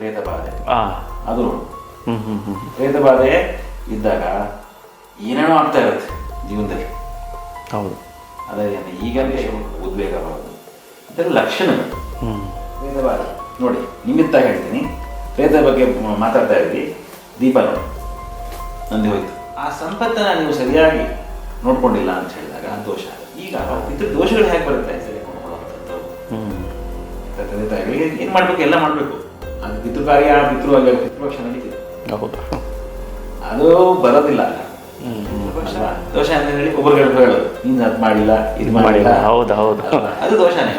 ಪ್ರೇತ ಬಾಧೆ ಆ. ಅದು ನೋಡು. ಪ್ರೇತ ಬಾಧೆ ಇದ್ದಾಗ ಏನೇನೋ ಆಗ್ತಾ ಇರುತ್ತೆ ಜೀವನದಲ್ಲಿ. ಹೌದು. ಅದೇ ಈಗಲೇ ಉದ್ವೇಗ ಬರೋದು ಇದರ ಲಕ್ಷಣಗಳು. ಲಕ್ಷಣ ಪ್ರೇತ ಬಾಧೆ ನೋಡಿ ನಿಮಿತ್ತ ಹೇಳ್ತೀನಿ. ಪ್ರೇತ ಬಗ್ಗೆ ಮಾತಾಡ್ತಾ ಇದ್ವಿ. ದೀಪ ನೋಡಿ. ನಂದಿ ಹೋಯ್ತು. ಆ ಸಂಪತ್ತನ್ನ ನೀವು ಸರಿಯಾಗಿ ನೋಡ್ಕೊಂಡಿಲ್ಲ ಅಂತ ಹೇಳಿದಾಗ ದೋಷ. ಈಗ ಇದ್ರ ದೋಷಗಳು ಹೇಗೆ ಬರುತ್ತೆ ಸರಿಯಾಗಿ ತಾಯಿಗಳಿಗೆ ಏನು ಮಾಡಬೇಕು? ಎಲ್ಲ ಮಾಡಬೇಕು. ಪಿತೃ ಕಾರ್ಯ ಪಿತೃವಾಗಿ ಪಿತೃಪಕ್ಷ ನಡೀತಿದೆ ಹೌದು. ಅದು ಬರೋದಿಲ್ಲ. ದೋಷ ಅಂತ ಹೇಳಿ ಒಬ್ಬರು ಹೇಳೋದು ನೀನು ಅದು ಮಾಡಿಲ್ಲ ಇದು ಮಾಡಿಲ್ಲ. ಹೌದು ಹೌದು. ಅದು ದೋಷನೇ.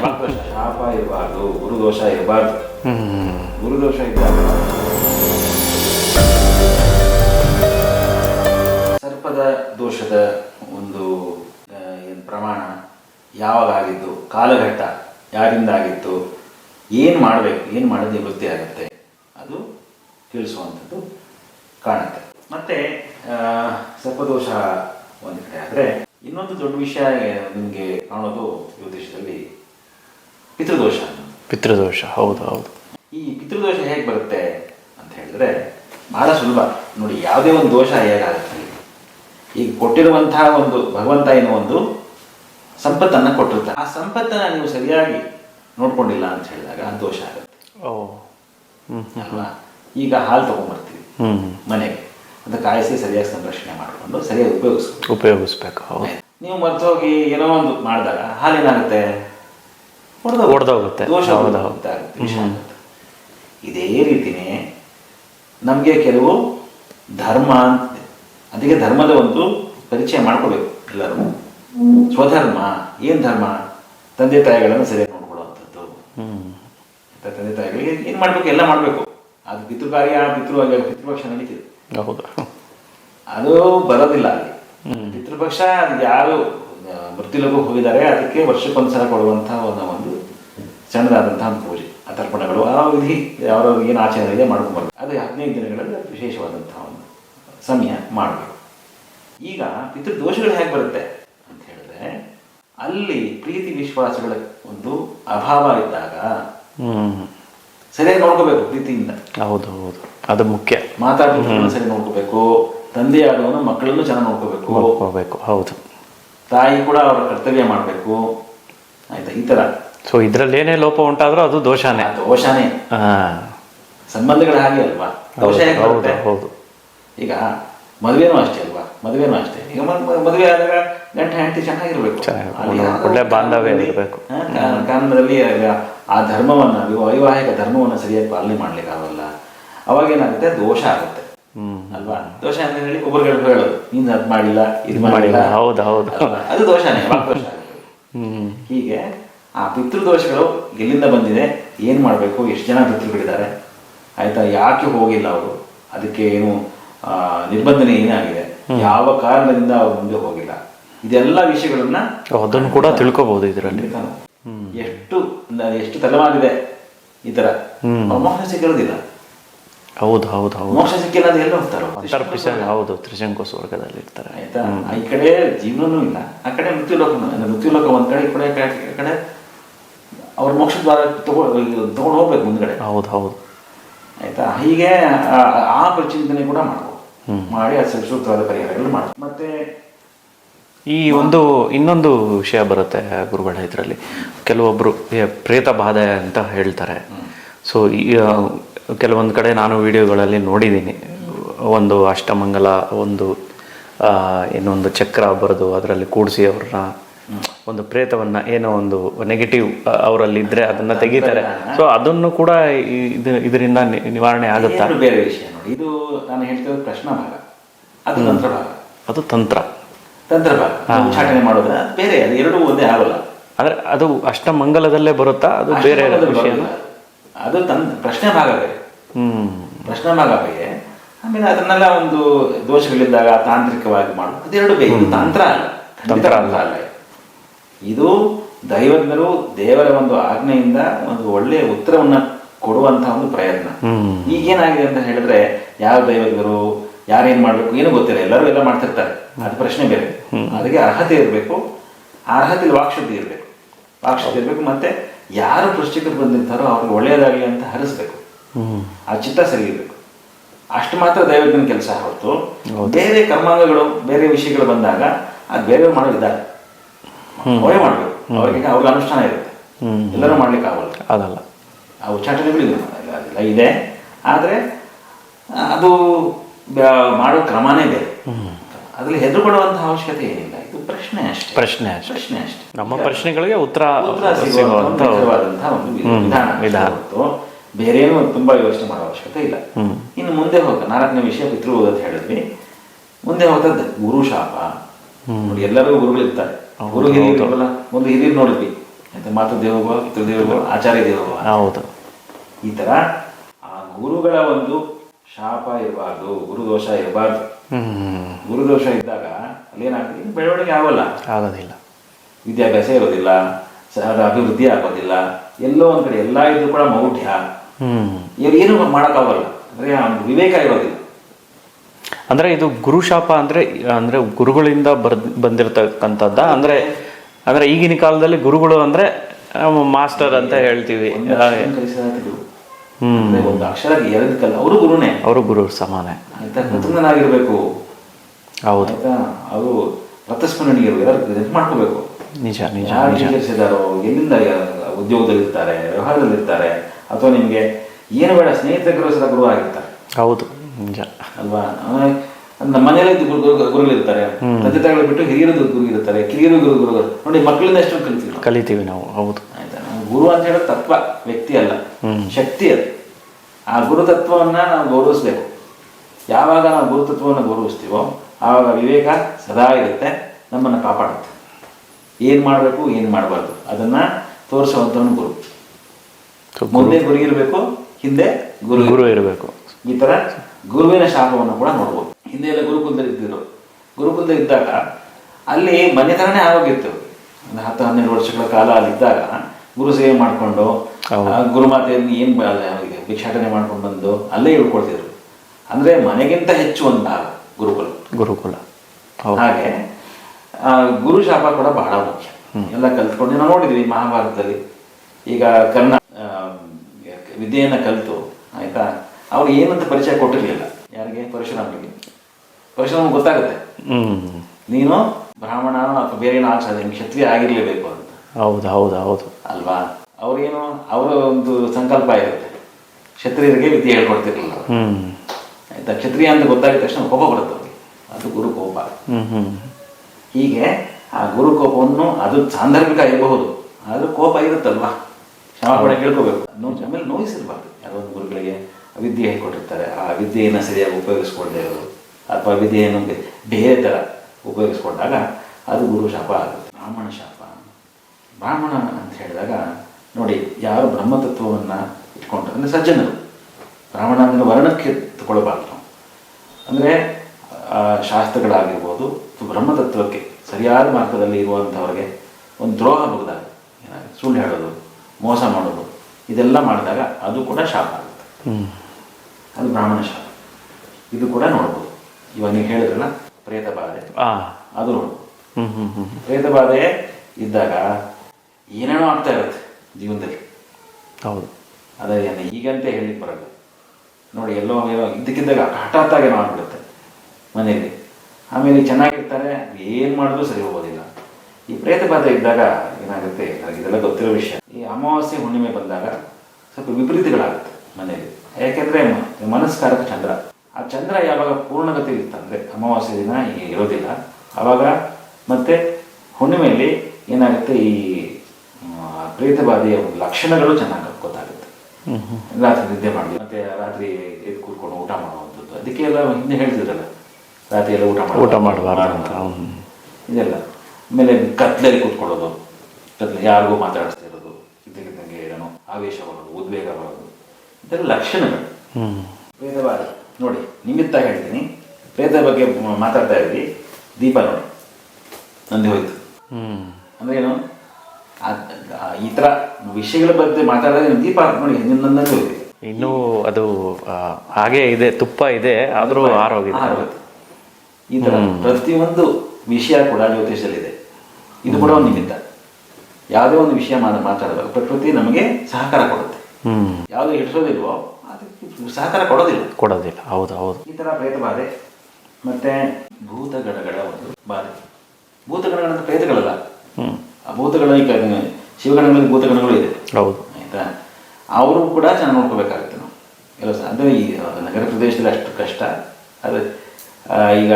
ಶಾಪ ಇರಬಾರ್ದು ಗುರು ದೋಷ ಇರಬಾರ್ದು. ಗುರು ದೋಷ ಇದ್ದಾಗ ಸರ್ಪದ ದೋಷದ ಒಂದು ಏನು ಏನ್ ಪ್ರಮಾಣ ಯಾವಾಗ ಆಗಿದ್ದು ಕಾಲಘಟ್ಟ ಯಾರಿಂದ ಆಗಿತ್ತು ಏನು ಮಾಡಬೇಕು ಏನು ಮಾಡೋದು ನಿವೃತ್ತಿ ಆಗುತ್ತೆ. ಅದು ತಿಳಿಸುವಂಥದ್ದು ಕಾಣುತ್ತೆ. ಮತ್ತೆ ಸರ್ಪದೋಷ ಒಂದು ಕಡೆ ಆದರೆ ಇನ್ನೊಂದು ದೊಡ್ಡ ವಿಷಯ ನಿಮಗೆ ಕಾಣೋದು ಜ್ಯೋತಿಷದಲ್ಲಿ ಪಿತೃದೋಷ ಪಿತೃದೋಷ ಹೌದು ಹೌದು. ಈ ಪಿತೃದೋಷ ಹೇಗೆ ಬರುತ್ತೆ ಅಂತ ಹೇಳಿದ್ರೆ ಬಹಳ ಸುಲಭ. ನೋಡಿ ಯಾವುದೇ ಒಂದು ದೋಷ ಹೇಗಾಗುತ್ತೆ ಈಗ ಕೊಟ್ಟಿರುವಂತಹ ಒಂದು ಭಗವಂತ ಏನೋ ಒಂದು ಸಂಪತ್ತನ್ನು ಕೊಟ್ಟಿರುತ್ತೆ ಆ ಸಂಪತ್ತನ್ನು ನೀವು ಸರಿಯಾಗಿ ನೋಡ್ಕೊಂಡಿಲ್ಲ ಅಂತ ಹೇಳಿದಾಗ ದೋಷ ಆಗುತ್ತೆ. ಓ. ಹ್ಮ್. ಹ್ಮ್ ಅಲ್ವಾ? ಈಗ ಹಾಲು ತಗೊಂಡ್ಬರ್ತೀವಿ ಹ್ಮ್. ಮನೆಗೆ. ಅದು ಕಾಯಿಸಿ ಸರಿಯಾಗಿ ಸಂರಕ್ಷಣೆ ಮಾಡಿಕೊಂಡು ಸರಿಯಾಗಿ ಉಪಯೋಗಿಸ್ಬೇಕು. ಉಪಯೋಗಿಸ್ಬೇಕು ನೀವು ಮರ್ತೋಗಿ ಹೋಗಿ ಏನೋ ಒಂದು ಮಾಡಿದಾಗ ಹಾಲೇನಾಗುತ್ತೆ? ಹೊಡೆದೋಗುತ್ತೆ. ದೋಷ ಹೌದು, ಹೊಡೆದೋಗುತ್ತೆ, ಆಗುತ್ತೆ, ವಿಷ ಆಗುತ್ತೆ. ಇದೇ ರೀತಿನೇ ನಮಗೆ ಕೆಲವು ಧರ್ಮ ಅಂತ ಅದಕ್ಕೆ ಧರ್ಮದ ಒಂದು ಪರಿಚಯ ಮಾಡ್ಕೋಬೇಕು ಎಲ್ಲರೂ. ಸ್ವಧರ್ಮ ಏನು ಧರ್ಮ? ತಂದೆ ತಾಯಿಗಳನ್ನು ಸರಿಯಾಗಿ ತಂದೆ ತಾಯಿಗಳಿಗೆ ಏನು ಮಾಡಬೇಕು? ಎಲ್ಲ ಮಾಡಬೇಕು. ಅದು ಪಿತೃ ಕಾರ್ಯ ಪಿತೃವಾಗಿ ಪಿತೃಪಕ್ಷ ನಡೀತಿದೆ. ಹೌದು. ಅದು ಬರೋದಿಲ್ಲ ಅಲ್ಲಿ. ಪಿತೃಪಕ್ಷ ಯಾರು ಮೃತ್ಯುಲೋಕ ಹೋಗಿದ್ದಾರೆ ಅದಕ್ಕೆ ವರ್ಷಕ್ಕೊಂದ್ಸಲ ಕೊಡುವಂತಹ ಒಂದು ಒಂದು ಸಣ್ಣದಾದಂತಹ ಒಂದು ಪೂಜೆ ಆ ತರ್ಪಣಗಳು ಆ ವಿಧಿ ಯಾವ್ಯಾವ ಏನು ಆಚರಣೆ ಇದೆ ಮಾಡ್ಕೊಬಾರ್ದು ಅದು ಹದಿನೈದು ದಿನಗಳಲ್ಲಿ ವಿಶೇಷವಾದಂತಹ ಒಂದು ಸಮಯ ಮಾಡಬೇಕು. ಈಗ ಪಿತೃ ದೋಷಗಳು ಹೇಗೆ ಬರುತ್ತೆ ಅಂತ ಹೇಳಿದ್ರೆ ಅಲ್ಲಿ ಪ್ರೀತಿ ವಿಶ್ವಾಸಗಳ ಒಂದು ಅಭಾವ ಇದ್ದಾಗ ಸರಿಯಾಗಿ ನೋಡ್ಕೋಬೇಕು ಪ್ರೀತಿಯಿಂದ. ಹೌದು ಹೌದು. ಅದು ಮುಖ್ಯ. ಮಾತಾಡೋದನ್ನ ಸರಿ ನೋಡ್ಕೋಬೇಕು. ತಂದೆಯಾದವನು ಮಕ್ಕಳನ್ನು ಚೆನ್ನಾಗಿ ನೋಡ್ಕೋಬೇಕು. ನೋಡ್ಕೋಬೇಕು ಹೌದು. ತಾಯಿ ಕೂಡ ಅವರ ಕರ್ತವ್ಯ ಮಾಡಬೇಕು. ಆಯ್ತಾ? ಈ ತರ. ಸೊ ಇದ್ರಲ್ಲಿ ಏನೇ ಲೋಪ ಉಂಟಾದ್ರೂ ಅದು ದೋಷಾನೇ. ದೋಷಾನೇ ದೋಷನೇ. ಹಾ. ಸಂಬಂಧಗಳು ಹಾಗೆ ಅಲ್ವಾ? ದೋಷ ಹೌದು ಹೌದು. ಈಗ ಮದುವೆನೂ ಅಷ್ಟೇ ಅಲ್ವಾ? ಮದುವೆನೂ ಅಷ್ಟೇ. ಈಗ ಮದುವೆ ಆದಾಗ ಗಂಟೆ ಹೆಂಡತಿ ಚೆನ್ನಾಗಿರ್ಬೇಕು. ಒಳ್ಳೆ- ಬಾಂಧವ್ಯ ಇರ್ಬೇಕು. ಹಾ, ಆ- ಧರ್ಮವನ್ನ ವಿವ- ವೈವಾಹಿಕ ಧರ್ಮವನ್ನ ಸರಿಯಾಗಿ ಪಾಲನೆ ಮಾಡ್ಲಿಕ್ಕೆ ಆಗಲ್ಲ. ಅವಾಗ ಏನಾಗುತ್ತೆ? ದೋಷ ಆಗುತ್ತೆ. ಅಲ್ವಾ? ದೋಷ ಅಂತ ಹೇಳಿ ಒಬ್ಬರು ಹೇಳೋದು ನೀನು ಅದ್ ಮಾಡಿಲ್ಲ ಇದು ಮಾಡಿಲ್ಲ. ಹೌದು, ಹೌದು. ಅದು ದೋಷನೇ ಹ್ಮ್. ಹೀಗೆ ಆ ಪಿತೃದೋಷಗಳು ಎಲ್ಲಿಂದ ಬಂದಿದೆ? ಏನು ಮಾಡಬೇಕು? ಎಷ್ಟು ಜನ ಪಿತೃಗಳಿದ್ದಾರೆ? ಆಯ್ತಾ? ಯಾಕೆ ಹೋಗಿಲ್ಲ ಅವರು? ಅದಕ್ಕೆ ಏನು ನಿರ್ಬಂಧನೆ ಏನಾಗಿದೆ? ಯಾವ ಕಾರಣದಿಂದ ಅವ್ರು ಮುಂದೆ ಹೋಗಿಲ್ಲ? ಇದೆಲ್ಲ ವಿಷಯಗಳನ್ನ ಅದನ್ನು ಕೂಡ ತಿಳ್ಕೋಬಹುದು ಇದರಲ್ಲಿ. ಎಷ್ಟು ಎಷ್ಟು ತಲೆಮಾರಿದೆ ಈ ತರ? ಮೋಕ್ಷ ಸಿಕ್ಕಿರೋದಿಲ್ಲ ಹೌದು ಹೌದು ಹೌದು. ಮೋಕ್ಷ ಸಿಕ್ಕಿಲ್ಲ ಅಂದ್ರೆ ಎಲ್ಲ ಹೋಗ್ತಾರೆ? ಹೌದು ತ್ರಿಶಂಕು ಸ್ವರ್ಗದಲ್ಲಿ ಇರ್ತಾರೆ. ಆಯ್ತಾ? ಈ ಕಡೆ ಜೀವನನೂ ಇಲ್ಲ. ಆ ಕಡೆ ಮೃತ್ಯು ಲೋಕ ಮೃತ್ಯು ಲೋಕ ಒಂದ್ ಕಡೆ ಈ ಕಡೆ ಈ ಕಡೆ- ಅವ್ರ ಮೋಕ್ಷ ದ್ವಾರ ತಗೊ ತಗೊಂಡು ಹೋಗ್ಬೇಕು ಮುಂದ್ಗಡೆ. ಹೌದು ಹೌದು. ಆಯ್ತಾ? ಹೀಗೆ ಆ- ಪ್ರಚಿಂತನೆ ಕೂಡ ಮಾಡ್ಬೋದು. ಮಾಡಿ ಅದು ಸೂಕ್ತವಾದ ಪರಿಹಾರಗಳು ಮಾಡಿ ಮತ್ತೆ ಈ ಒಂದು ಇನ್ನೊಂದು ವಿಷಯ ಬರುತ್ತೆ ಗುರುಗಳ ಇದರಲ್ಲಿ. ಕೆಲವೊಬ್ಬರು ಪ್ರೇತ ಬಾಧೆ ಅಂತ ಹೇಳ್ತಾರೆ. ಸೊ ಈ ಕೆಲವೊಂದು ಕಡೆ ನಾನು ವಿಡಿಯೋಗಳಲ್ಲಿ ನೋಡಿದ್ದೀನಿ. ಒಂದು ಅಷ್ಟಮಂಗಲ, ಒಂದು ಇನ್ನೊಂದು ಚಕ್ರ ಬರೆದು ಅದರಲ್ಲಿ ಕೂಡಿಸಿ ಅವ್ರನ್ನ ಒಂದು ಪ್ರೇತವನ್ನ ಏನೋ ಒಂದು ನೆಗೆಟಿವ್ ಅವರಲ್ಲಿ ಇದ್ರೆ ಅದನ್ನ ತೆಗಿತಾರೆ. ಸೊ ಅದನ್ನು ಕೂಡ ಇದು ಇದರಿಂದ ನಿವಾರಣೆ ಆಗುತ್ತಾ? ಬೇರೆ ವಿಷಯ ನೋಡಿ. ಇದು ನಾನು ಹೇಳ್ತಿರೋ ಪ್ರಶ್ನ ಭಾಗ. ಅದು ತಂತ್ರ ಭಾಗ. ಅದು ತಂತ್ರ. ತಂತ್ರ ಭಾಗ. ಉಚ್ಚಾಟನೆ ಮಾಡೋದು. ಅದು ಬೇರೆ ಅದು ಎರಡೂ ಒಂದೇ ಆಗೋಲ್ಲ. ಅಂದ್ರೆ ಅದು ಅಷ್ಟಮಂಗಲದಲ್ಲೇ ಬರುತ್ತಾ? ಅದು ಬೇರೆ ವಿಷಯ ಅದು ತನ್ ಪ್ರಶ್ನೆ ಭಾಗ ಬೇರೆ. ಹ್ಮ್. ಪ್ರಶ್ನೆ ಭಾಗ ಬೇರೆ. ಆಮೇಲೆ ಅದನ್ನೆಲ್ಲ ಒಂದು ದೋಷಗಳಿದ್ದಾಗ ತಾಂತ್ರಿಕವಾಗಿ ಮಾಡೋದು ಅದೆರಡು ಬೇರೆ. ತಂತ್ರ ಅಲ್ಲ. ತಂತ್ರ ತಂತ್ರ ಅಲ್ಲ ಇದು ದೈವಜ್ಞರು ದೇವರ ಒಂದು ಆಜ್ಞೆಯಿಂದ ಒಂದು ಒಳ್ಳೆಯ ಉತ್ತರವನ್ನ ಕೊಡುವಂತಹ ಒಂದು ಪ್ರಯತ್ನ. ಈಗೇನಾಗಿದೆ ಅಂತ ಹೇಳಿದ್ರೆ ಯಾವ ದೈವಜ್ಞರು ಯಾರೇನ್ ಮಾಡ್ಬೇಕು ಏನು ಗೊತ್ತಿಲ್ಲ ಎಲ್ಲರೂ ಎಲ್ಲ ಮಾಡ್ತಿರ್ತಾರೆ. ಅದು ಪ್ರಶ್ನೆ ಬೇರೆ. ಅದಕ್ಕೆ ಅರ್ಹತೆ ಇರಬೇಕು ಅರ್ಹತೆ ವಾಕ್ಷುದ್ಧಿ ವಾಕ್ಶುದ್ಧಿ ಇರಬೇಕು. ವಾಕ್ಶುದ್ಧಿ ಇರಬೇಕು ಮತ್ತೆ ಯಾರು ಪೃಷ್ಟಿಕರು ಬಂದಿರ್ತಾರೋ ಅವ್ರಿಗೆ ಒಳ್ಳೆಯದಾಗಲಿ ಅಂತ ಹರಿಸ್ಬೇಕು. ಆ ಚಿತ್ತ ಸರಿ ಇರಬೇಕು. ಅಷ್ಟು ಮಾತ್ರ ದೈವಜ್ಞನ ಕೆಲಸ ಹೊರತು. ಬೇರೆ ಕರ್ಮಾಂಗಗಳು ಬೇರೆ ವಿಷಯಗಳು ಬಂದಾಗ ಅದು ಬೇರೆ ಮಾಡೋದಿದ್ದಾರೆ ಅವರೇ ಮಾಡಬೇಕು. ಅವರಿಗೆ ಅವ್ರಿಗೆ ಅನುಷ್ಠಾನ ಇರುತ್ತೆ. ಎಲ್ಲರೂ ಮಾಡ್ಲಿಕ್ಕೆ ಆಗಲ್ಲ. ಅದಲ್ಲ. ಆ ಉಚ್ಚಾಟನೆಗಳು ಇದೆ ಅದೆಲ್ಲ ಇದೆ. ಆದರೆ ಅದು ಮಾಡೋ ಕ್ರಮನೇ ಬೇರೆ. ಅದ್ರಲ್ಲಿ ಹೆದರುಕೊಳ್ಳುವಂತಹ ಅವಶ್ಯಕತೆ ಏನಿಲ್ಲ. ಇದು ಪ್ರಶ್ನೆ ಅಷ್ಟೇ. ಪ್ರಶ್ನೆ ಅಷ್ಟೇ. ಪ್ರಶ್ನೆ ಅಷ್ಟೇ. ನಮ್ಮ ಪ್ರಶ್ನೆಗಳಿಗೆ ಉತ್ತರ ಉತ್ತರ ಸಿಗುವಂತಹ ಸಿಗುವಂತ ಒಂದು ವಿಧಾನ. ವಿಧಾನ. ಬೇರೇನು ತುಂಬಾ ಯೋಚನೆ ಮಾಡೋ ಅವಶ್ಯಕತೆ ಇಲ್ಲ. ಇನ್ನು ಮುಂದೆ ಹೋಗ ನಾಲ್ಕನೇ ವಿಷಯ ಪಿತೃ ಅಂತ ಹೇಳಿದ್ವಿ. ಮುಂದೆ ಹೋದ ಗುರು ಶಾಪ. ನೋಡಿ ಎಲ್ಲರಿಗೂ ಗುರುಗಳು ಇರ್ತಾರೆ ಗುರು ಹಿರಿಯರು ಇರ್ಬಲ್ಲ ಒಂದು ಹಿರಿಯರು ನೋಡಿದ್ವಿ. ಅಂತ ಮಾತು ದೇವಗಳು ಪಿತೃದೇವಗಳು ಆಚಾರ್ಯ ದೇವಗಳು ಹೌದು. ಈ ತರ ಆ ಗುರುಗಳ ಒಂದು ಶಾಪ ಇರಬಾರ್ದು ಗುರುದೋಷ ಇರಬಾರ್ದು. ಗುರು ದೋಷ ಇದ್ದಾಗ ಅಲ್ಲಿ ಏನಾಗ್ತದೆ? ಇನ್ನು ಬೆಳವಣಿಗೆ ಆಗೋಲ್ಲ. ಆಗೋದಿಲ್ಲ. ವಿದ್ಯಾಭ್ಯಾಸ ಇರೋದಿಲ್ಲ ಸಹದ ಅಭಿವೃದ್ಧಿ ಆಗೋದಿಲ್ಲ. ಎಲ್ಲೋ ಒಂದ್ ಕಡೆ ಎಲ್ಲ ಇದ್ರೂ ಕೂಡ ಮೌಢ್ಯ. ಏನು ಮಾಡಕ್ ಏನು ಮಾಡೋಕ್ಕಾಗಲ್ಲ. ಅಂದ್ರೆ ವಿವೇಕ ಇರೋದಿಲ್ಲ. ಅಂದ್ರೆ ಇದು ಗುರುಶಾಪ ಅಂದ್ರೆ ಅಂದ್ರೆ ಗುರುಗಳಿಂದ ಬರ್ ಬಂದಿರತಕ್ಕಂಥದ್ದ. ಅಂದ್ರೆ ಅಂದ್ರೆ ಈಗಿನ ಕಾಲದಲ್ಲಿ ಗುರುಗಳು ಅಂದ್ರೆ ಮಾಸ್ಟರ್ ಅಂತ ಹೇಳ್ತೀವಿ. ಒಂದು ಅಕ್ಷರ ಎರಡು ಅವರು ಗುರುನೇ. ಅವರು ಗುರು ಸಮಾನೆ. ಕೃತಜ್ಞನಾಗಿರ್ಬೇಕು ಹೌದು. ಅವರು ಎಲ್ಲರೂ ಇದು ಮಾಡ್ಕೋಬೇಕು. ನಿಜ ನಿಜ ಯಾರು ನಿಜ. ಟೀಚರ್ಸ್ ಇದ್ದಾರೋ ಎಲ್ಲಿಂದ ಉದ್ಯೋಗದಲ್ಲಿರ್ತಾರೆ ವ್ಯವಹಾರದಲ್ಲಿರ್ತಾರೆ ಅಥವಾ ನಿಮಗೆ ಏನು ಬೇಡ ಗುರು ಸಹ ಗುರು ಆಗಿರ್ತಾರೆ. ಹೌದು. ನಿಜ. ಅಲ್ವಾ? ಆಮೇಲೆ ನಮ್ಮ ಮನೇಲಿ ಗುರು ಗುರು- ಗುರುಗಳಿರ್ತಾರೆ. ತಂದೆ ತಾಯಿಗಳು ಬಿಟ್ಟು ಹಿರಿಯರು ಗುರು ಇರ್ತಾರೆ ಕಿರಿಯರು ಗುರು ಗುರು ನೋಡಿ ಮಕ್ಕಳಿಂದ ಎಷ್ಟೊಂದು ಕಲಿತೀವಿ ನಾವು. ಕಲಿತೀವಿ ನಾವು ಹೌದು. ಆಯ್ತಾ? ಗುರು ಅಂತ ಹೇಳೋ ತತ್ವ ವ್ಯಕ್ತಿ ಅಲ್ಲ. ಶಕ್ತಿ ಅದು. ಆ ಗುರು ತತ್ವವನ್ನ ನಾವು ಗೌರವಿಸ್ಬೇಕು. ಯಾವಾಗ ನಾವು ಗುರು ತತ್ವವನ್ನು ಗೌರವಿಸ್ತೀವೋ ಆವಾಗ ವಿವೇಕ ಸದಾ ಇರುತ್ತೆ ನಮ್ಮನ್ನು ಕಾಪಾಡುತ್ತೆ. ಏನು ಮಾಡಬೇಕು ಏನು ಮಾಡಬಾರ್ದು? ಅದನ್ನ ತೋರಿಸುವಂಥವನು ಗುರು. ಮುಂದೆ ಗುರು ಇರಬೇಕು ಹಿಂದೆ ಗುರು ಗುರು ಇರಬೇಕು. ಈ ತರ ಗುರುವಿನ ಶಾಪವನ್ನು ಕೂಡ ನೋಡ್ಬೋದು. ಹಿಂದೆ ಎಲ್ಲ ಗುರುಕುಲದಲ್ಲಿ ಇದ್ದಿದ್ರು ಗುರುಕುಲದಲ್ಲಿ ಇದ್ದಾಗ ಅಲ್ಲಿ ಮನೆತನನೇ ಆಗೋಗಿತ್ತು ಒಂದು ಹತ್ತು ಹನ್ನೆರಡು ವರ್ಷಗಳ ಕಾಲ ಅಲ್ಲಿದ್ದಾಗ ಗುರು ಸೇವೆ ಮಾಡಿಕೊಂಡು ಗುರುಮಾತೆಯನ್ನು ಏನು ಭಿಕ್ಷಾಟನೆ ಮಾಡ್ಕೊಂಡು ಬಂದು ಅಲ್ಲೇ ಇಳ್ಕೊಳ್ತಿದ್ರು. ಅಂದ್ರೆ ಮನೆಗಿಂತ ಹೆಚ್ಚು ಅಂತ ಗುರುಕುಲ. ಗುರುಕುಲ. ಹಾಗೆ ಆ, ಗುರು ಶಾಪ ಕೂಡ ಬಹಳ ಮುಖ್ಯ. ಎಲ್ಲ ಕಲ್ತ್ಕೊಂಡು ನಾವು ನೋಡಿದ್ವಿ ಮಹಾಭಾರತದಲ್ಲಿ. ಈಗ ಕರ್ಣ ವಿದ್ಯೆಯನ್ನ ಕಲಿತು ಆಯ್ತಾ? ಅವ್ರು ಏನಂತ ಪರಿಚಯ ಕೊಟ್ಟಿರ್ಲಿಲ್ಲ. ಯಾರಿಗೆ? ಪರಶುರಾಮನಿಗೆ ಪರಶುರಾಮ ಗೊತ್ತಾಗುತ್ತೆ. ನೀನು ಬ್ರಾಹ್ಮಣ ಅಥವಾ ಬೇರೆ ಏನೋ ನೀನು ಕ್ಷತ್ರಿಯ ಆಗಿರ್ಲೇಬೇಕು ಅಂತ. ಹೌದು ಹೌದು ಹೌದು. ಅಲ್ವಾ? ಅವ್ರೇನು ಅವರ ಒಂದು ಸಂಕಲ್ಪ ಇರುತ್ತೆ. ಕ್ಷತ್ರಿಯರಿಗೆ ವಿದ್ಯೆ ಹೇಳ್ಕೊಡ್ತಿರ್ಲಿಲ್ಲ ಆಯ್ತಾ? ಕ್ಷತ್ರಿಯ ಅಂತ ಗೊತ್ತಾಗಿದ ತಕ್ಷಣ ಕೋಪ ಬರುತ್ತೆ ಅವ್ರಿಗೆ. ಅದು ಗುರು ಕೋಪ. ಹ್ಮ್ ಹ್ಮ್. ಹೀಗೆ ಆ ಗುರು ಕೋಪವನ್ನು ಅದು ಸಾಂದರ್ಭಿಕ ಇರಬಹುದು. ಆದ್ರೂ ಕೋಪ ಇರುತ್ತಲ್ವಾ? ಕ್ಷಮಾಪಣೆ ಕೇಳ್ಕೋಬೇಕು. ನೋ- ಆಮೇಲೆ ನೋಯಿಸಿರ್ಬಾರ್ದು ಯಾರೋ ಗುರುಗಳಿಗೆ. ವಿದ್ಯೆ ಹೇಳ್ಕೊಟ್ಟಿರ್ತಾರೆ ಆ ವಿದ್ಯೆಯನ್ನು ಸರಿಯಾಗಿ ಉಪಯೋಗಿಸ್ಕೊಳ್ಳದೆ ಇರೋದು. ಅಥವಾ ವಿದ್ಯೆಯನ್ನು ಬೇರೆ ಥರ ಉಪಯೋಗಿಸ್ಕೊಂಡಾಗ ಅದು ಗುರು ಶಾಪ ಆಗುತ್ತೆ. ಬ್ರಾಹ್ಮಣ ಶಾಪ. ಬ್ರಾಹ್ಮಣ ಅಂತ ಹೇಳಿದಾಗ, ನೋಡಿ, ಯಾರು ಬ್ರಹ್ಮತತ್ವವನ್ನು ಇಟ್ಕೊಂಡ್ರೆ, ಅಂದರೆ ಸಜ್ಜನರು. ಬ್ರಾಹ್ಮಣ ಅಂದರೆ ವರ್ಣಕ್ಕೆ ತಗೊಳ್ಬಾರ್ದು ಅಂದರೆ ಶಾಸ್ತ್ರಗಳಾಗಿರ್ಬೋದು ಬ್ರಹ್ಮತತ್ವಕ್ಕೆ ಸರಿಯಾದ ಮಾರ್ಗದಲ್ಲಿ ಇರುವಂಥವ್ರಿಗೆ ಒಂದು ದ್ರೋಹ ಬಗ್ದಾಗ ಏನಾಗುತ್ತೆ? ಸುಳ್ಳು ಹೇಳೋದು, ಮೋಸ ಮಾಡೋದು, ಇದೆಲ್ಲ ಮಾಡಿದಾಗ ಅದು ಕೂಡ ಶಾಪ ಆಗುತ್ತೆ. ಅದು ಬ್ರಾಹ್ಮಣ ಶಾಪ. ಇದು ಕೂಡ ನೋಡ್ಬೋದು. ಇವಾಗ ನೀವು ಹೇಳಿದ್ರಲ್ಲ ಪ್ರೇತ ಬಾಧೆ. ಅದು ನೋಡ್ಬೋದು. ಪ್ರೇತ ಬಾಧೆ ಇದ್ದಾಗ ಏನೇನೋ ಆಗ್ತಾ ಇರುತ್ತೆ ಜೀವನದಲ್ಲಿ. ಹೌದು. ಅದೇ ಏನು ಈಗಂತ ಹೇಳಿ ಬರಲ್ಲ. ನೋಡಿ ಎಲ್ಲೋ ಏನೋ ಇದ್ದಕ್ಕಿದ್ದಾಗ ಹಠಾತ್ ಏನೋ ಆಗ್ಬಿಡುತ್ತೆ ಮನೆಯಲ್ಲಿ. ಆಮೇಲೆ ಚೆನ್ನಾಗಿರ್ತಾರೆ ಏನು ಮಾಡಿದ್ರು ಸರಿ ಹೋಗೋದಿಲ್ಲ. ಈ ಪ್ರೇತ ಬಾಧೆ ಇದ್ದಾಗ ಏನಾಗುತ್ತೆ ನನಗೆ ಇದೆಲ್ಲ ಗೊತ್ತಿರೋ ವಿಷಯ. ಈ ಅಮಾವಾಸ್ಯೆ ಹುಣ್ಣಿಮೆ ಬಂದಾಗ ಸ್ವಲ್ಪ ವಿಪರೀತಗಳಾಗುತ್ತೆ. ಮನೆಯಲ್ಲಿ. ಯಾಕೆಂದ್ರೆ ಮನಸ್ಕಾರದ ಮನಸ್ಕಾರಕ ಚಂದ್ರ. ಆ ಚಂದ್ರ ಯಾವಾಗ ಪೂರ್ಣಗತಿ ಇರ್ತಂದ್ರೆ ಅಮಾವಾಸ್ಯೆ ದಿನ ಇರೋದಿಲ್ಲ. ಆವಾಗ ಮತ್ತೆ ಹುಣ್ಣಿಮೆಯಲ್ಲಿ ಏನಾಗುತ್ತೆ ಈ ಆ, ಒಂದು ಲಕ್ಷಣಗಳು ಚೆನ್ನಾಗಿ ಗೊತ್ತಾಗುತ್ತೆ. ರಾತ್ರಿ ನಿದ್ದೆ ಮಾಡಿ ಮತ್ತೆ ರಾತ್ರಿ ಎದ್ದು ಕೂತ್ಕೊಂಡು ಊಟ ಮಾಡುವಂಥದ್ದು. ಅದಕ್ಕೆ ಎಲ್ಲ ಹಿಂದೆ ಹೇಳ್ತಿದ್ರಲ್ಲ ರಾತ್ರಿ ಎಲ್ಲ ಊಟ ಊಟ ಮಾಡಬಾರ್ದು ಅಂತ. ಇದೆಲ್ಲ. ಆಮೇಲೆ ಕತ್ಲೆಯಲ್ಲಿ ಕೂತ್ಕೊಳ್ಳೋದು ಕತ್ಲೆ ಯಾರಿಗೂ ಮಾತಾಡಿಸ್ತಾ ಇರೋದು ಇದ್ದಕ್ಕಿದ್ದಂಗೆ ಏನೋ ಆವೇಶ ಬರೋದು ಉದ್ವೇಗ ಬರೋದು ಇದೆಲ್ಲ ಲಕ್ಷಣಗಳು. ಪ್ರೇತವಾದ ನೋಡಿ ನಿಮಿತ್ತ ಹೇಳ್ತೀನಿ. ಪ್ರೇತ ಬಗ್ಗೆ ಮಾತಾಡ್ತಾ ಇದ್ವಿ. ದೀಪ ನೋಡಿ. ನಂದಿ ಹೋಯ್ತು. ಅಂದ್ರೆ ಏನು? ಈ ಥರ ವಿಷಯಗಳ ಬಗ್ಗೆ ಮಾತಾಡಿದ್ರೆ ದೀಪ ನೋಡಿ ನಂದಿ ಹೋಯ್ತು. ಇನ್ನೂ ಅದು ಹಾಗೆ ಇದೆ ತುಪ್ಪ ಇದೆ ಆದರೂ ಆರೋಗ್ಯ. ಈ ತರ ಪ್ರತಿಯೊಂದು ವಿಷಯ ಕೂಡ ಜ್ಯೋತಿಷದಲ್ಲಿದೆ ಇದು ಕೂಡ ಒಂದು ನಿಮಿತ್ತ. ಯಾವುದೇ ಒಂದು ವಿಷಯ ಮಾತಾಡಬೇಕು ಪ್ರಕೃತಿ ನಮಗೆ ಸಹಕಾರ ಕೊಡುತ್ತೆ. ಯಾವುದು ಹಿಡಿಸೋದಿಲ್ವೋ ಅದಕ್ಕೆ ಸಹಕಾರ ಕೊಡೋದಿಲ್ಲ. ಕೊಡೋದಿಲ್ಲ. ಹೌದು ಹೌದು. ಈ ಥರ ಪ್ರೇತ ಬಾಧೆ ಮತ್ತೆ ಭೂತಗಣಗಳ ಒಂದು ಬಾಧೆ. ಭೂತಗಣಗಳ ಪ್ರೇತಗಳಲ್ಲ. ಆ ಭೂತಗಳ ಈಗ ಶಿವಗಣಗಳಲ್ಲಿ ಭೂತಗಣಗಳು ಇದೆ. ಹೌದು. ಆಯ್ತಾ? ಅವರು ಕೂಡ ಚೆನ್ನಾಗಿ ನೋಡ್ಕೋಬೇಕಾಗುತ್ತೆ ನಾವು. ಎಲ್ಲ ಅಂದರೆ ಈ ನಗರ ಪ್ರದೇಶದಲ್ಲಿ ಅಷ್ಟು ಕಷ್ಟ. ಅದು ಈಗ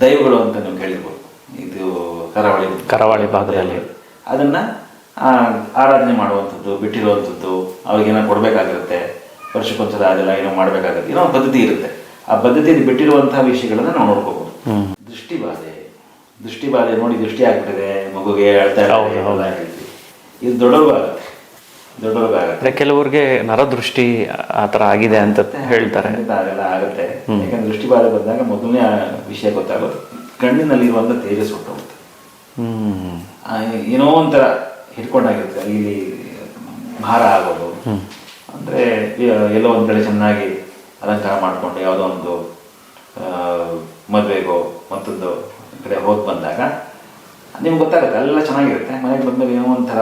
ದೈವಗಳು ಅಂತ ನೀವು ಕೇಳಿರ್ಬೋದು. ಇದು ಕರಾವಳಿ ಕರಾವಳಿ ಭಾಗದಲ್ಲಿ. ಅದನ್ನ ಆರಾಧನೆ ಮಾಡುವಂಥದ್ದು ಬಿಟ್ಟಿರುವಂಥದ್ದು ಅವ್ರಿಗೇನೋ ಕೊಡಬೇಕಾಗಿರುತ್ತೆ. ವರ್ಷಕ್ಕೊಂದ್ಸಲ ಅದೆಲ್ಲ ಏನೋ ಮಾಡಬೇಕಾಗುತ್ತೆ. ಏನೋ ಪದ್ಧತಿ ಇರುತ್ತೆ. ಆ ಪದ್ಧತಿಯಲ್ಲಿ ಬಿಟ್ಟಿರುವಂತಹ ವಿಷಯಗಳನ್ನ ನಾವು ನೋಡ್ಕೋಬಹುದು. ದೃಷ್ಟಿಬಾಧೆ. ದೃಷ್ಟಿಬಾಧೆ ನೋಡಿ ದೃಷ್ಟಿ ಆಗ್ಬಿಟ್ಟಿದೆ. ಮಗುಗೆ ಅಳ್ತಾ ಇದು ದೊಡ್ಡವ್ರಿಗಾಗುತ್ತೆ ದೊಡ್ಡವ್ರಿಗಾಗುತ್ತೆ ಕೆಲವ್ರಿಗೆ ನರದೃಷ್ಟಿ ಆ ಥರ ಆಗಿದೆ ಅಂತ ಹೇಳ್ತಾರೆ. ಅದೆಲ್ಲ ಆಗುತ್ತೆ. ಯಾಕಂದ್ರೆ ದೃಷ್ಟಿಬಾಧೆ ಬಂದಾಗ ಮೊದಲನೇ ವಿಷಯ ಗೊತ್ತಾಗೋದು ಕಣ್ಣಿನಲ್ಲಿರುವಂಥ ತೇಜಸ್ ಹೊಟ್ಟೋಗುತ್ತೆ ಏನೋ ಒಂಥರ ಹಿಡ್ಕೊಂಡಾಗಿರುತ್ತೆ. ಇಲ್ಲಿ ಭಾರ ಆಗೋದು. ಅಂದರೆ ಎಲ್ಲೋ ಒಂದು ಕಡೆ ಚೆನ್ನಾಗಿ ಅಲಂಕಾರ ಮಾಡಿಕೊಂಡು ಯಾವುದೋ ಒಂದು ಮದುವೆಗೋ ಮತ್ತೊಂದು ಕಡೆ ಹೋಗಿ ಬಂದಾಗ ನಿಮ್ಗೆ ಗೊತ್ತಾಗುತ್ತೆ ಎಲ್ಲ ಚೆನ್ನಾಗಿರುತ್ತೆ. ಮನೆಗೆ ಬಂದಾಗ ಏನೋ ಒಂಥರ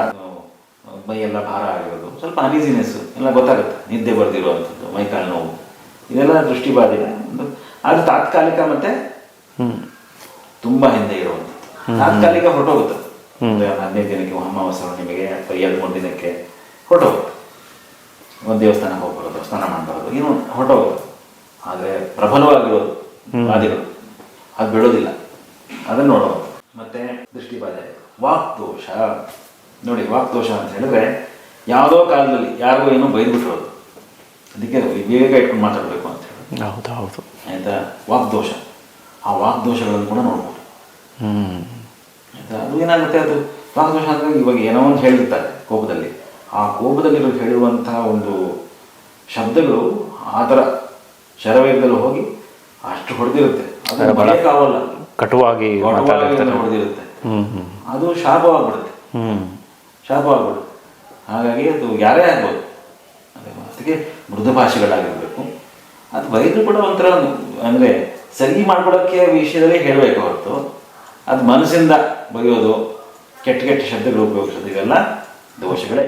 ಎಲ್ಲ ಭಾರ ಆಗಿರೋದು. ಸ್ವಲ್ಪ ಅನೀಸಿನೆಸ್ ಎಲ್ಲ ಗೊತ್ತಾಗುತ್ತೆ ನಿದ್ದೆ ಬರ್ದಿರುವಂಥದ್ದು ಮೈಕಾಲು ನೋವು. ಇದೆಲ್ಲ ದೃಷ್ಟಿಬಾಧಿನ ಒಂದು ಅದು ತಾತ್ಕಾಲಿಕ ಮತ್ತೆ ತುಂಬ ಹಿಂದೆ ಇರುವಂಥದ್ದು. ತಾತ್ಕಾಲಿಕ ಹೊರಟೋಗುತ್ತೆ. ಒಂದು ಹದಿನೈದು ದಿನಕ್ಕೆ ಅಮಾವಾಸ್ಯ ನಿಮಗೆ ಅಥವಾ ಎರಡು ಮೂರು ದಿನಕ್ಕೆ ಹೊರಟೋಗುತ್ತೆ. ಒಂದು ದೇವಸ್ಥಾನಕ್ಕೆ ಹೋಗ್ಬರೋದು ಸ್ನಾನ ಮಾಡಬಾರ್ದು ಏನು ಹೊರಟೋಗುತ್ತೆ. ಆದರೆ ಪ್ರಬಲವಾಗಿರೋದು ಬಾಧೆಗಳು ಅದು ಬಿಡೋದಿಲ್ಲ ಅದನ್ನು ನೋಡೋದು. ಮತ್ತೆ ದೃಷ್ಟಿಬಾಧೆ ವಾಕ್ ದೋಷ ನೋಡಿ ವಾಕ್ ದೋಷ ಅಂತ ಹೇಳಿದ್ರೆ ಯಾವುದೋ ಕಾಲದಲ್ಲಿ ಯಾರಿಗೋ ಏನೋ ಬೈದ್ಬಿಟ್ಟಿರೋದು ಅದಕ್ಕೆ ವಿವೇಕ ಇಟ್ಕೊಂಡು ಮಾತಾಡಬೇಕು ಅಂತ ಹೇಳಿ. ಹೌದು ಹೌದು. ಆಯಿತಾ? ವಾಗ್ದೋಷ ಆ ವಾಗ್ದೋಷಗಳನ್ನು ಕೂಡ ನೋಡ್ಬೋದು. ಅದು ಏನಾಗುತ್ತೆ ಅದು? ವಾಗ್ದೋಷ ಅಂದರೆ ಇವಾಗ ಏನೋ ಒಂದು ಹೇಳಿರ್ತಾರೆ ಕೋಪದಲ್ಲಿ. ಆ ಕೋಪದಲ್ಲಿ ಇವರು ಹೇಳಿರುವಂತಹ ಒಂದು ಶಬ್ದಗಳು ಆ ಥರ ಶರವೇಗದಲ್ಲಿ ಹೋಗಿ ಅಷ್ಟು ಹೊಡೆದಿರುತ್ತೆ. ಅದು ಬರೋಕ್ಕಾಗಲ್ಲ ಕಟುವಾಗಿ ಹೊಡೆದಿರುತ್ತೆ. ಅದು ಶಾಪವಾಗ್ಬಿಡುತ್ತೆ. ಶಾಪವಾಗ್ಬಿಡುತ್ತೆ. ಹಾಗಾಗಿ ಅದು ಯಾರೇ ಆಗ್ಬೋದು. ಅದೇ ಅದಕ್ಕೆ ಮೃದು ಭಾಷೆಗಳಾಗಿರಬೇಕು. ಅದು ಬೈದ್ರು ಕೂಡ ಒಂಥರ ಅಂದರೆ ಸರಿ ಮಾಡ್ಕೊಡೋಕ್ಕೆ ವಿಷಯದಲ್ಲೇ ಹೇಳಬೇಕು ಹೊರತು. ಅದು ಮನಸ್ಸಿಂದ ಬಗೆಯೋದು ಕೆಟ್ಟ ಕೆಟ್ಟ ಶಬ್ದಗಳು ಉಪಯೋಗಿಸೋದು ಇವೆಲ್ಲ ದೋಷಗಳೇ.